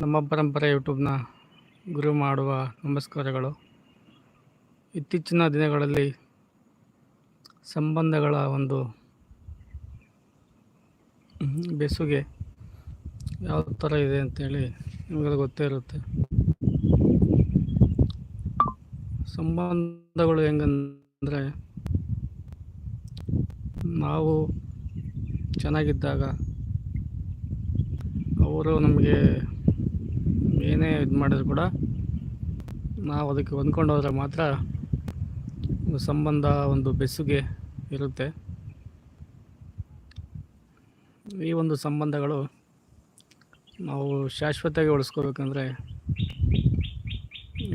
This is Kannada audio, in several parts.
ನಮ್ಮ ಪರಂಪರೆ ಯೂಟ್ಯೂಬ್ನ ಗುರು ಮಾಡುವ ನಮಸ್ಕಾರಗಳು. ಇತ್ತೀಚಿನ ದಿನಗಳಲ್ಲಿ ಸಂಬಂಧಗಳ ಒಂದು ಬೆಸುಗೆ ಯಾವ ಥರ ಇದೆ ಅಂತೇಳಿ ನಿಮಗೆಲ್ಲ ಗೊತ್ತೇ ಇರುತ್ತೆ. ಸಂಬಂಧಗಳು ಹೆಂಗಂದರೆ ನಾವು ಚೆನ್ನಾಗಿದ್ದಾಗ ಅವರು ನಮಗೆ ಏನೇ ಇದು ಮಾಡಿದ್ರು ಕೂಡ ನಾವು ಅದಕ್ಕೆ ಹೊಂದ್ಕೊಂಡು ಹೋದರೆ ಮಾತ್ರ ಸಂಬಂಧ, ಒಂದು ಬೆಸುಗೆ ಇರುತ್ತೆ. ಈ ಒಂದು ಸಂಬಂಧಗಳು ನಾವು ಶಾಶ್ವತವಾಗಿ ಉಳಿಸ್ಕೋಬೇಕಂದ್ರೆ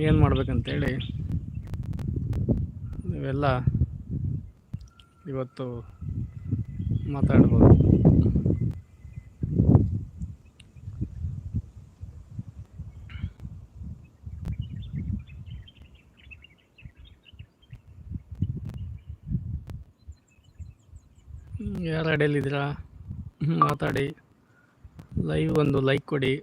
ಏನು ಮಾಡಬೇಕಂತೇಳಿ ನೀವೆಲ್ಲ ಇವತ್ತು ಮಾತಾಡ್ಬೋದು. ಯಾರು ಅಡಿಯಲ್ಲಿದ್ದೀರಾ ಮಾತಾಡಿ. ಲೈವ್ ಒಂದು ಲೈಕ್ ಕೊಡಿ.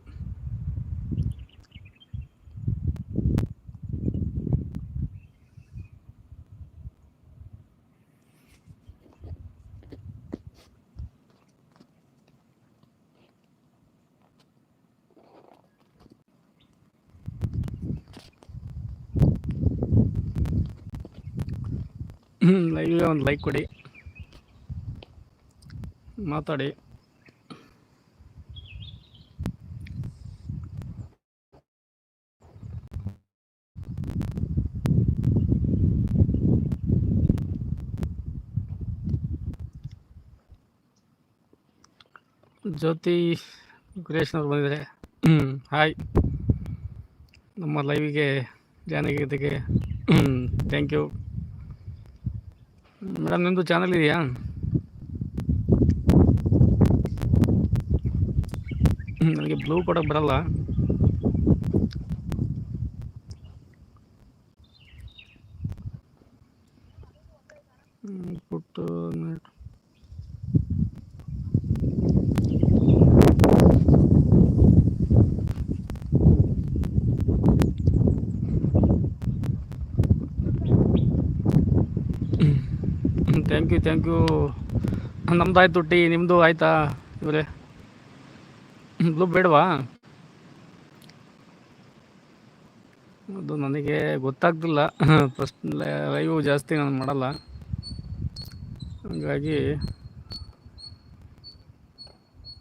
ಲೈವ್ ಒಂದು ಲೈಕ್ ಕೊಡಿ. ಮಾತಾಡಿ ಜ್ಯೋತಿ ಗುರೇಶ್ನವ್ರು ಬಂದಿದ್ದಾರೆ ಹಾಯ್ ನಮ್ಮ ಲೈವಿಗೆ ಜಾಯ್ನ್ ಆಗಿದ್ದಕ್ಕೆ ಥ್ಯಾಂಕ್ ಯು ಮೇಡಮ್ ನಿಮ್ಮದು ಚಾನಲ್ ಇದೆಯಾ ನನಗೆ ಬ್ಲೂ ಕೊಡಕ್ ಬರಲ್ಲ. ಥ್ಯಾಂಕ್ ಯು ಥ್ಯಾಂಕ್ ಯು ನಮ್ದು ಆಯ್ತು ಟೀ ನಿಮ್ಮದು ಆಯ್ತಾ ಇವರೇ? ಬ್ಲೂ ಬೇಡವಾ? ಅದು ನನಗೆ ಗೊತ್ತಾಗ್ತಿಲ್ಲ ಫಸ್ಟ್ ಲೈವ್ ಜಾಸ್ತಿ ನಾನು ಮಾಡಲ್ಲ. ಹಾಗಾಗಿ